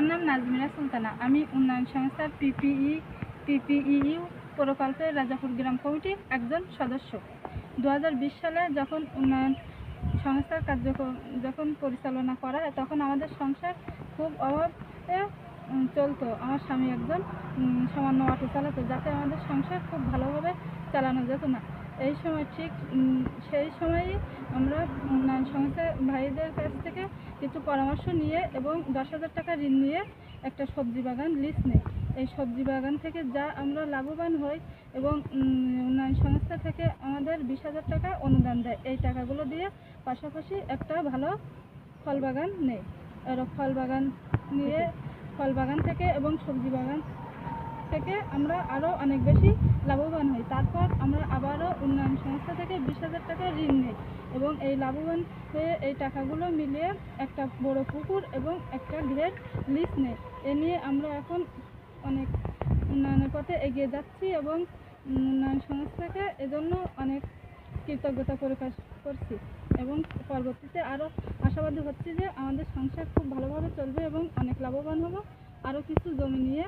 আমার নাম নাজমিরা সুলতানা। আমি উন্নয়ন সংস্থার পিপিই পিপিইউ প্রকল্পের রাজাপুর গ্রাম কমিটির একজন সদস্য। দু হাজার বিশ সালে যখন উন্নয়ন সংস্থার কার্যক্রম যখন পরিচালনা করা হয়, তখন আমাদের সংসার খুব অভাবে চলতো। আমার স্বামী একজন সামান্য অটো চালাতো, যাতে আমাদের সংসার খুব ভালোভাবে চালানো যেত না। এই সময় ঠিক সেই সময়ই আমরা উন্নয়ন সংস্থা ভাইদের কাছ থেকে কিছু পরামর্শ নিয়ে এবং দশ হাজার টাকা ঋণ নিয়ে একটা সবজি বাগান লিজ নেই। এই সবজি বাগান থেকে যা আমরা লাভবান হই এবং উন্নয়ন সংস্থা থেকে আমাদের বিশ হাজার টাকা অনুদান দেয়, এই টাকাগুলো দিয়ে পাশাপাশি একটা ভালো ফল বাগান নেই। ফল বাগান নিয়ে, ফল বাগান থেকে এবং সবজি বাগান থেকে আমরা আরও অনেক বেশি লাভবান হই। তারপর আমরা আবারও উন্নয়ন সংস্থা থেকে বিশ হাজার টাকা ঋণ নিই। এবং এই লাভবান হয়ে এই টাকাগুলো মিলিয়ে একটা বড় পুকুর এবং একটা গৃহের লিজ নেই এ নিয়ে আমরা এখন অনেক উন্নয়নের পথে এগিয়ে যাচ্ছি এবং উন্নয়ন সংস্থাকে এজন্য অনেক কৃতজ্ঞতা প্রকাশ করছি এবং পরবর্তীতে আরও আশাবাদী হচ্ছি যে আমাদের সংসার খুব ভালোভাবে চলবে এবং অনেক লাভবান হব। আরও কিছু জমি নিয়ে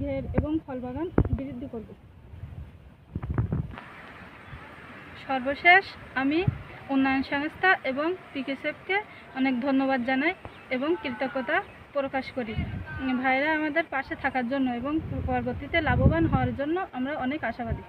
ঘের এবং ফল বাগান বৃদ্ধি করব। সর্বশেষ আমি উন্নয়ন সংস্থা এবং পিকেসেফকে অনেক ধন্যবাদ জানাই এবং কৃতজ্ঞতা প্রকাশ করি। ভাইরা আমাদের পাশে থাকার জন্য এবং পরবর্তীতে লাভবান হওয়ার জন্য আমরা অনেক আশাবাদী।